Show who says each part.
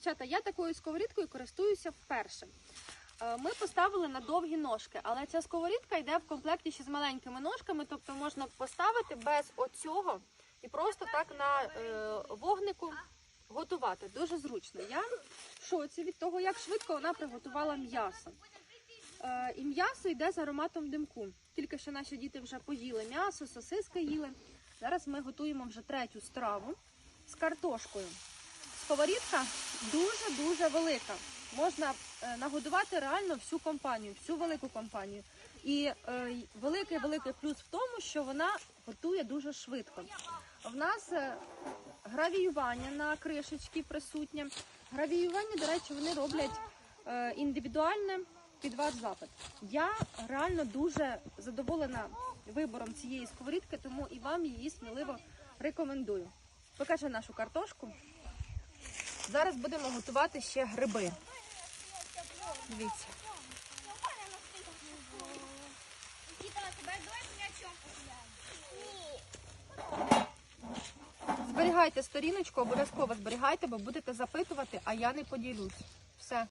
Speaker 1: Дівчата, я такою сковорідкою користуюся вперше. Е, Ми поставили на довгі ножки, але ця сковорідка йде в комплекті ще з маленькими ножками, тобто можна поставити без оцього і просто так на е, вогнику готувати. Дуже зручно. Я в шоці від того, як швидко вона приготувала м'ясо. Е, і м'ясо йде з ароматом димку. Тільки що наші діти вже поїли м'ясо, сосиски їли. Зараз ми готуємо вже третю страву з картошкою. Сковорідка дуже-дуже велика. Можна е, нагодувати реально всю компанію, всю велику компанію. І е, й- великий великий плюс в тому, що вона готує дуже швидко. В нас е, гравіювання на кришечці присутнє. Гравіювання, до речі, вони роблять індивідуальне під ваш запит. Я реально дуже задоволена вибором цієї сковорідки, тому і вам її сміливо рекомендую. Покажи нашу картошку. Зараз будемо готувати ще гриби. Дивіться. Зберігайте сторіночку, обов'язково зберігайте, бо будете запитувати, а я не поділюсь. Все,